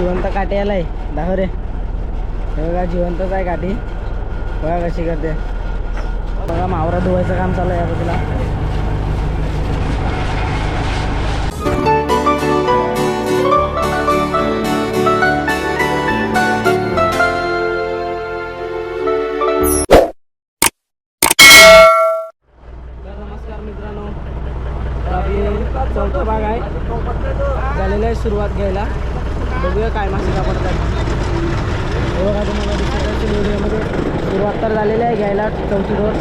जिवंत काठी आलाय. दाखव रे. हे बघा जिवंतच आहे काठी. बघा कशी करते. बघा मावरा धुवायचं काम चालू आहे या बाजूला. चौथा भाग आहे. झालेला आहे सुरुवात घ्यायला. बघूया काय मासे सापडतात बघा तुम्हाला दिसत असेल व्हिडिओमध्ये सुरुवात तर झालेली आहे घ्यायला चौथी डोस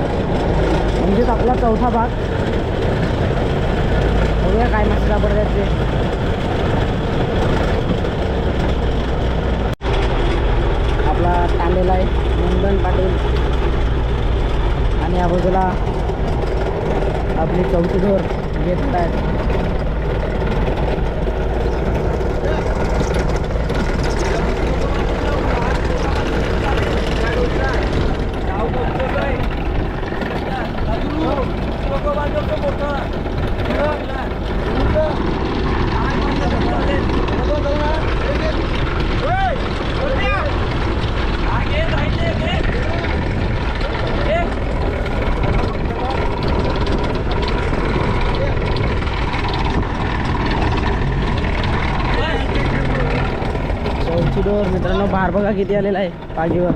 म्हणजेच आपला चौथा भाग. बघूया काय मासे सापडतात ते आपला तांडेला आहे नंदन पाटील आणि या बाजूला आपली चौथी डोर घेत आहेत चौथी डोर मित्रांनो भार बघा किती आलेला आहे पागीवर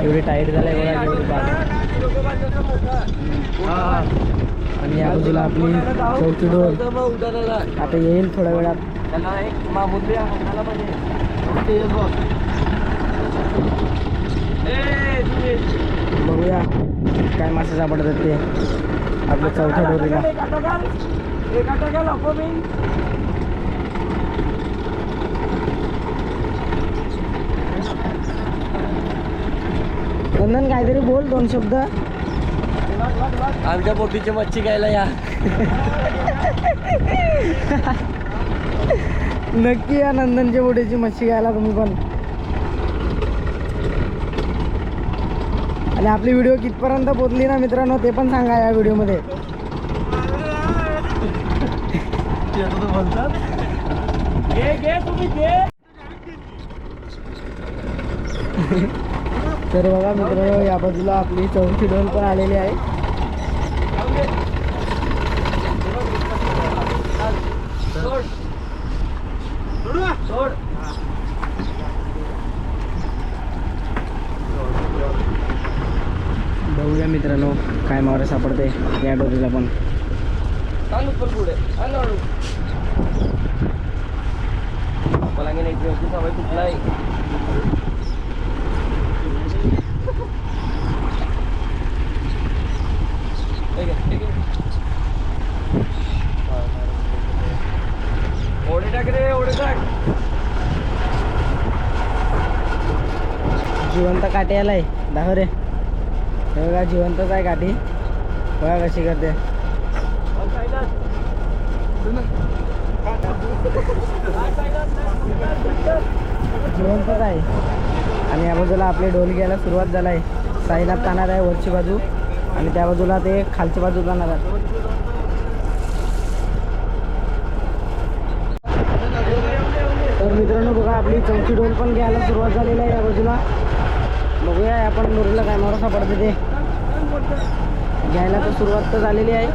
एवढी टाईट झालाय बघा एवढी आणि या बाजूला आपली चौथी डोर आता येईल थोड्या वेळात. बघूया काय मासे सापडतात ते. आपल्या चौथ्या डोरीला नंदन काहीतरी बोल दोन शब्द. आमच्या बोटीची मच्छी घ्यायला या. नक्की या नंदनच्या बोटीची मच्छी घ्यायला तुम्ही पण. आणि आपली व्हिडिओ कितपर्यंत पोचली ना मित्रांनो ते पण सांगा या व्हिडिओमध्ये. तर बघा मित्रांनो या बाजूला आपली चौथी डोल पण आलेली आहे. बघूया मित्रांनो काय मावरे सापडते या डोलीला पण. चालू पण पुढे जिवंत काठी आलाय. दाखव रे. हे बघा जिवंतच आहे काठी. बघा कशी करते. जिवंतच आहे. आणि या बाजूला आपले ढोल घ्यायला सुरुवात झाला आहे साईनाथ ताणार आहे वरची बाजू. आणि त्या बाजूला ते खालची बाजू जाणार आहे. तर मित्रांनो बघा आपली चौथी ढोल पण घ्यायला सुरुवात झालेली आहे या बाजूला. बघूया आपण नोरीला काय मारा सापडते ते. घ्यायला तर सुरुवात तर झालेली आहे.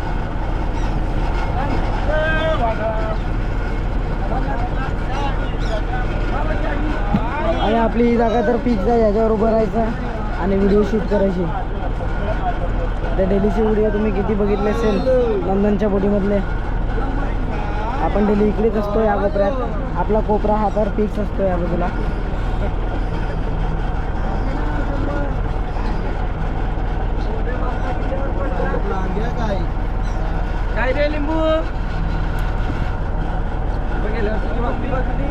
आणि आपली ही जागा तर पिच जाय याच्यावर उभं राहायचं आणि व्हिडिओ शूट करायची. त्या डेलीचे व्हिडिओ तुम्ही किती बघितले असेल नंदनच्या बोटीमधले आपण डेली इकडेच असतो या कोपऱ्यात. आपला कोपरा हा तर फिक्स असतो या बाजूला. काय रे लिंबू बघेल बातमी बघली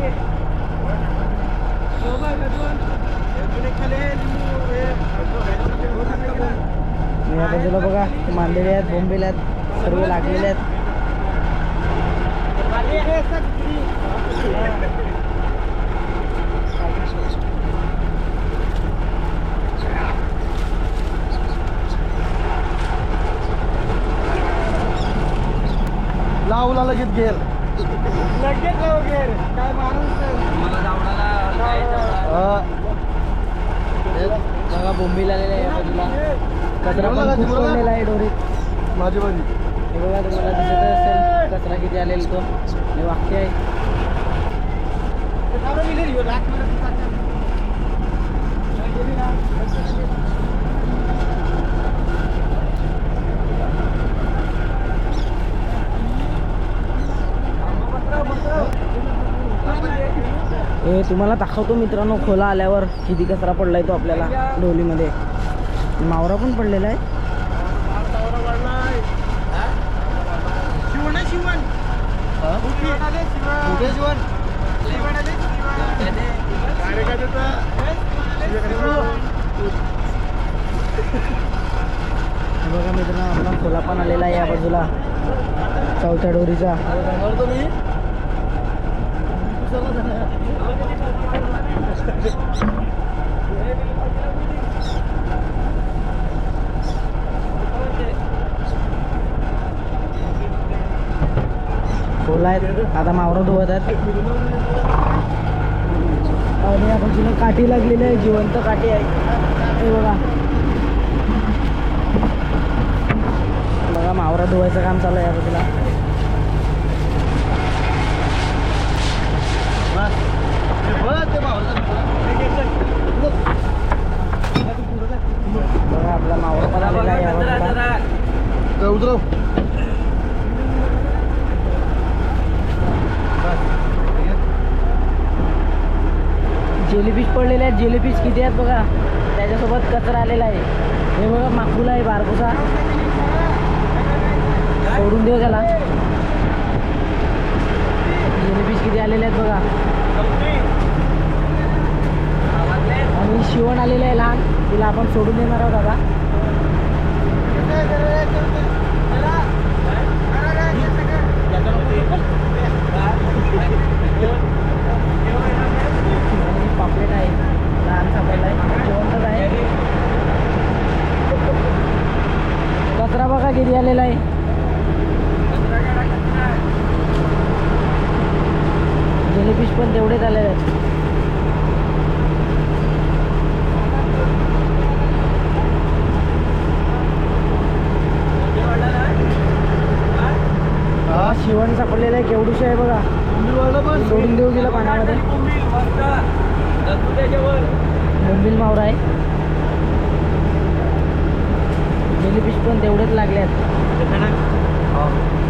आणि या बाजूला बघा मांदेले आहेत बोंबेले आहेत सर्व लागलेले आहेत लगेच गेल लगेच काय माणूस बोंबील आलेले आहे बाजूला. कचरा पण आहे डोरीत माझी माझी हे बघा तुम्हाला दिसत असेल कचरा किती आलेला तो. हे वाक्य आहे हे तुम्हाला दाखवतो मित्रांनो खोला आल्यावर किती कचरा पडला आहे तो आपल्याला डोलीमध्ये मावरा पण पडलेला आहे. बघा मित्रांनो आपला खोला पण आलेला आहे या बाजूला. चौथ्या डोरीचा. आहेत. आता मावरा धुवत आहेत. आणि या बाजूला काठी लागलेली आहे जिवंत काठी आहे. हे बघा. बघा मावरा धुवायचं काम चालू आहे या बाजूला बघा आपला मावरा पण आलेला आहे. उतरव? पडलेले आहेत. जेलीफिश किती आहेत बघा. त्याच्यासोबत कचरा आलेला आहे. हे बघा माकुला आहे बारकुसा सोडून देऊ त्याला. जेलीफिश किती आलेले आहेत बघा. आणि शिवण आलेलं आहे लहान. तिला आपण सोडून देणार आहोत आता आणि पापलेट आहे लहान सापडला आहे जिवंतच आहे कचरा बघा किती आलेला आहे. जेलीफिश पण तेवढेच आलेले आहेत हा शिवण सापडलेलं आहे केवढूशी आहे बघा. सोडून देऊ गेलं पाण्यामध्ये. मस्त. मावरा आहे. जेलीफिश पण तेवढेच लागले आहेत. हो.